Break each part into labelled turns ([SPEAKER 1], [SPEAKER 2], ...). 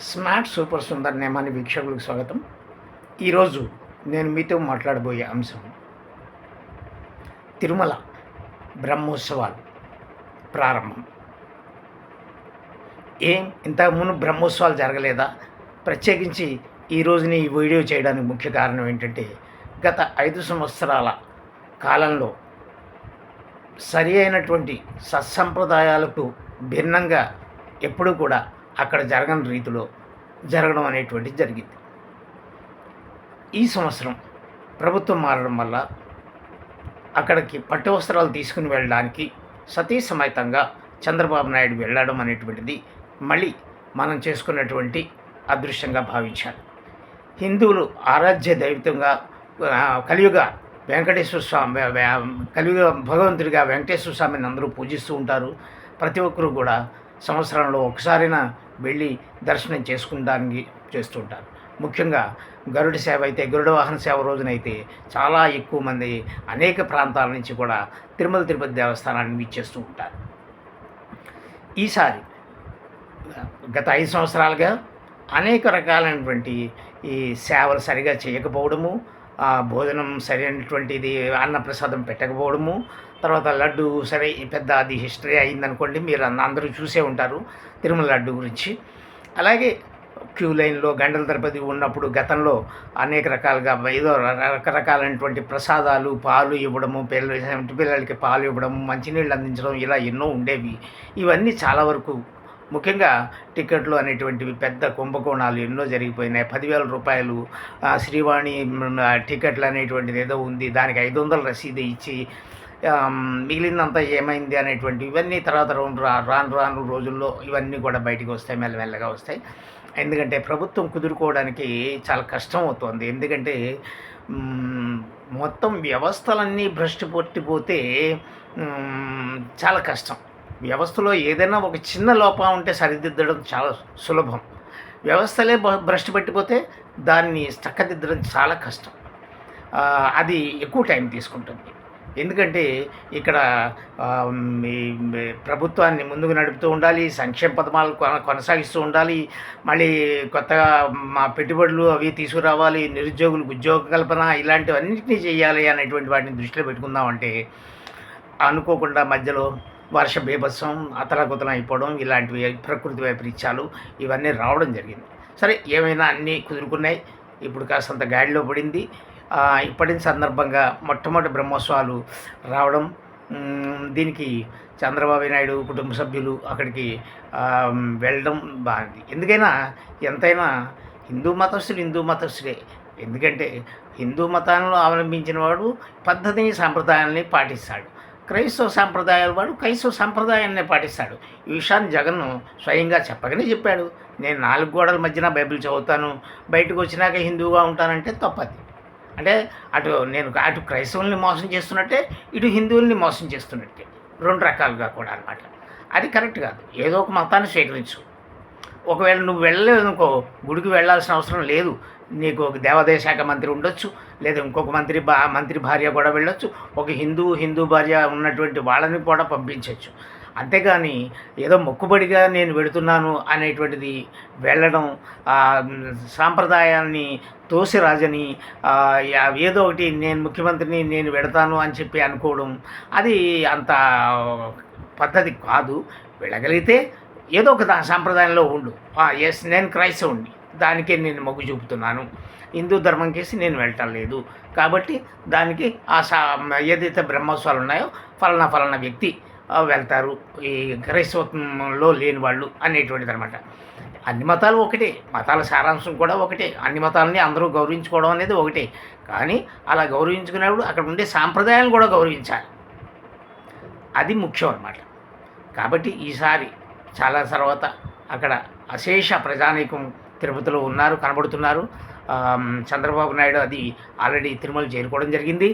[SPEAKER 1] Smart super Sundar Nemani వీక్షకులకు స్వాగతం. ఈరోజు నేను మీతో మాట్లాడబోయే అంశం తిరుమల బ్రహ్మోత్సవాలు ప్రారంభం. ఏం ఇంతకుముందు బ్రహ్మోత్సవాలు జరగలేదా? ప్రత్యేకించి ఈ రోజుని ఈ వీడియో చేయడానికి ముఖ్య కారణం ఏంటంటే గత ఐదు సంవత్సరాల కాలంలో సరి అయినటువంటి సత్సంప్రదాయాలకు భిన్నంగా ఎప్పుడూ కూడా అక్కడ జరగని రీతిలో జరగడం అనేటువంటిది జరిగింది. ఈ సంవత్సరం ప్రభుత్వం మారడం వల్ల అక్కడికి పట్టు వస్త్రాలు తీసుకుని వెళ్ళడానికి సతీ సమేతంగా చంద్రబాబు నాయుడు వెళ్ళడం అనేటువంటిది మళ్ళీ మనం చేసుకున్నటువంటి అదృశ్యంగా భావించాలి. హిందువులు ఆరాధ్య దైవితంగా కలియుగ వెంకటేశ్వర స్వామి కలియుగ భగవంతుడిగా వెంకటేశ్వర స్వామిని అందరూ పూజిస్తూ ఉంటారు. ప్రతి ఒక్కరూ కూడా సంవత్సరంలో ఒకసారైనా వెళ్ళి దర్శనం చేసుకుంటానికి చేస్తూ ఉంటారు ముఖ్యంగా గరుడ సేవ అయితే గరుడ వాహన సేవ రోజునైతే చాలా ఎక్కువ మంది అనేక ప్రాంతాల నుంచి కూడా తిరుమల తిరుపతి దేవస్థానాన్ని వీచేస్తూ ఉంటారు. ఈసారి గత ఐదు సంవత్సరాలుగా అనేక రకాలైనటువంటి ఈ సేవలు సరిగా చేయకపోవడము భోజనం సరైనటువంటిది అన్నప్రసాదం పెట్టకపోవడము తర్వాత లడ్డు సరే పెద్ద అది హిస్టరీ అయిందనుకోండి మీరు అందరూ చూసే ఉంటారు తిరుమల లడ్డు గురించి. అలాగే క్యూ లైన్లో గంటల తరపతి ఉన్నప్పుడు గతంలో అనేక రకాలుగా ఏదో రకరకాలైనటువంటి ప్రసాదాలు పాలు ఇవ్వడము పిల్లల పిల్లలకి పాలు ఇవ్వడము మంచినీళ్ళు అందించడం ఇలా ఎన్నో ఉండేవి. ఇవన్నీ చాలా వరకు ముఖ్యంగా టికెట్లు అనేటువంటివి పెద్ద కుంభకోణాలు ఎన్నో జరిగిపోయినాయి. పదివేల రూపాయలు శ్రీవాణి టికెట్లు అనేటువంటిది ఏదో ఉంది దానికి ఐదు వందల రసీదు ఇచ్చి మిగిలిందంతా ఏమైంది అనేటువంటి ఇవన్నీ తర్వాత రౌండ్ రా- రాను రాను రోజుల్లో ఇవన్నీ కూడా బయటికి వస్తాయి మెల్లమెల్లగా వస్తాయి. ఎందుకంటే ప్రభుత్వం కుదురుకోవడానికి చాలా కష్టం అవుతుంది. ఎందుకంటే మొత్తం వ్యవస్థలన్నీ భ్రష్టు పట్టిపోతే చాలా కష్టం. వ్యవస్థలో ఏదైనా ఒక చిన్న లోపం ఉంటే సరిదిద్దడం చాలా సులభం. వ్యవస్థలే భ్రష్టు పట్టిపోతే దాన్ని చక్కదిద్దడం చాలా కష్టం. అది ఎక్కువ టైం తీసుకుంటుంది. ఎందుకంటే ఇక్కడ ఈ ప్రభుత్వాన్ని ముందుకు నడుపుతూ ఉండాలి సంక్షేమ పథకాలు కొనసాగిస్తూ ఉండాలి మళ్ళీ కొత్తగా మా పెట్టుబడులు అవి తీసుకురావాలి నిరుద్యోగులకు ఉద్యోగ కల్పన ఇలాంటివన్నింటినీ చేయాలి అనేటువంటి వాటిని దృష్టిలో పెట్టుకుందామంటే అనుకోకుండా మధ్యలో వర్ష బీభత్సం అతలకుతలం అయిపోవడం ఇలాంటివి ప్రకృతి వైపరీత్యాలు ఇవన్నీ రావడం జరిగింది. సరే ఏమైనా అన్నీ కుదురుకున్నాయి? ఇప్పుడు కాస్తంత గాడిలో పడింది. ఇప్పటి సందర్భంగా మొట్టమొదటి బ్రహ్మోత్సవాలు రావడం దీనికి చంద్రబాబు నాయుడు కుటుంబ సభ్యులు అక్కడికి వెళ్ళడం బాగుంది ఎందుకైనా ఎంతైనా హిందూ మతస్థుడు హిందూ మతస్థుడే ఎందుకంటే హిందూ మతాలను అవలంబించిన వాడు పద్ధతిని సాంప్రదాయాలని పాటిస్తాడు. క్రైస్తవ సాంప్రదాయాల వాడు క్రైస్తవ సాంప్రదాయాన్ని పాటిస్తాడు. ఈ విషయాన్ని జగన్ స్వయంగా చెప్పగానే చెప్పాడు. నేను నాలుగు గోడల మధ్యన బైబిల్ చదువుతాను బయటకు వచ్చినాక హిందువుగా ఉంటానంటే తప్పది. అంటే అటు నేను అటు క్రైస్తవుల్ని మోసం చేస్తున్నట్టే ఇటు హిందువుల్ని మోసం చేస్తున్నట్టే. రెండు రకాలుగా కూడా అనమాట అది కరెక్ట్ కాదు. ఏదో ఒక మతాన్ని స్వీకరించు. ఒకవేళ నువ్వు వెళ్ళలేదు అనుకో గుడికి వెళ్ళాల్సిన అవసరం లేదు. నీకు ఒక దేవాదాయ శాఖ మంత్రి ఉండొచ్చు లేదా ఇంకొక మంత్రి బా మంత్రి భార్య కూడా వెళ్ళొచ్చు. ఒక హిందూ హిందూ భార్య ఉన్నటువంటి వాళ్ళని కూడా పంపించవచ్చు అంతేగాని ఏదో మొక్కుబడిగా నేను వెళుతున్నాను అనేటువంటిది వెళ్ళడం సాంప్రదాయాన్ని తోసిరాజని ఆ, ఏదో ఒకటి నేను ముఖ్యమంత్రిని నేను వెడతాను అని చెప్పి అనుకోవడం అది అంత పద్ధతి కాదు. వెళ్ళగలిగితే ఏదో ఒక సాంప్రదాయంలో ఉండు. ఎస్ నేను క్రైస్తవుని దానికే నేను మొగ్గు చూపుతున్నాను. హిందూ ధర్మం కేసి నేను వెళ్ళటం లేదు. కాబట్టి దానికి ఆ సా ఏదైతే బ్రహ్మోత్సవాలు ఉన్నాయో ఫలనా ఫలనా వ్యక్తి వెళ్తారు. ఈ క్రైస్తవంలో లేని వాళ్ళు అనేటువంటిది అనమాట అన్ని మతాలు ఒకటే మతాల సారాంశం కూడా ఒకటే. అన్ని మతాలని అందరూ గౌరవించుకోవడం అనేది ఒకటే. కానీ అలా గౌరవించుకునేప్పుడు అక్కడ ఉండే సాంప్రదాయాలను కూడా గౌరవించాలి. అది ముఖ్యం అనమాట. కాబట్టి ఈసారి చాలా తర్వాత అక్కడ అశేష ప్రజానీకం తిరుపతిలో ఉన్నారు కనబడుతున్నారు. చంద్రబాబు నాయుడు అది ఆల్రెడీ తిరుమల చేరుకోవడం జరిగింది.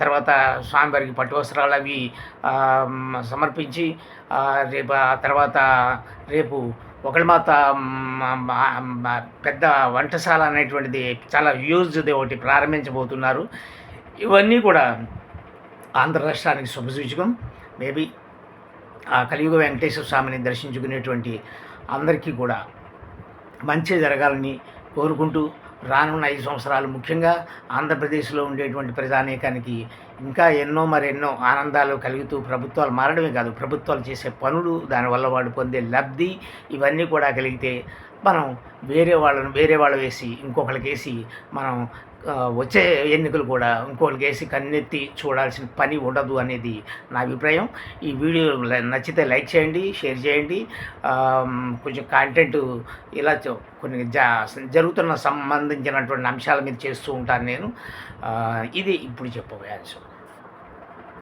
[SPEAKER 1] తర్వాత స్వామివారికి పట్టు వస్త్రాలు అవి సమర్పించి రేపు ఆ తర్వాత రేపు ఒకళ్ళమాత పెద్ద వంటశాల అనేటువంటిది చాలా యూజ్ది ఒకటి ప్రారంభించబోతున్నారు. ఇవన్నీ కూడా ఆంధ్ర రాష్ట్రానికి శుభసూచకం మేబీ ఆ కలియుగ వెంకటేశ్వర స్వామిని దర్శించుకునేటువంటి అందరికీ కూడా మంచి జరగాలని కోరుకుంటూ రానున్న ఐదు సంవత్సరాలు ముఖ్యంగా ఆంధ్రప్రదేశ్లో ఉండేటువంటి ప్రజానీకానికి ఇంకా ఎన్నో మరెన్నో ఆనందాలు కలుగుతూ ప్రభుత్వాలు మారడమే కాదు ప్రభుత్వాలు చేసే పనులు దానివల్ల వాళ్ళు పొందే లబ్ధి ఇవన్నీ కూడా కలిగితే మనం వేరే వాళ్ళను వేరే వాళ్ళు వేసి ఇంకొకరికి వేసి మనం వచ్చే ఎన్నికలు కూడా ఇంకొకరికి వేసి కన్నెత్తి చూడాల్సిన పని ఉండదు అనేది నా అభిప్రాయం. ఈ వీడియో నచ్చితే లైక్ చేయండి షేర్ చేయండి. కొంచెం కాంటెంట్ ఇలా కొన్ని జా జరుగుతున్న సంబంధించినటువంటి అంశాల మీద చేస్తూ ఉంటాను నేను. ఇది ఇప్పుడు చెప్పబోయే అంశం.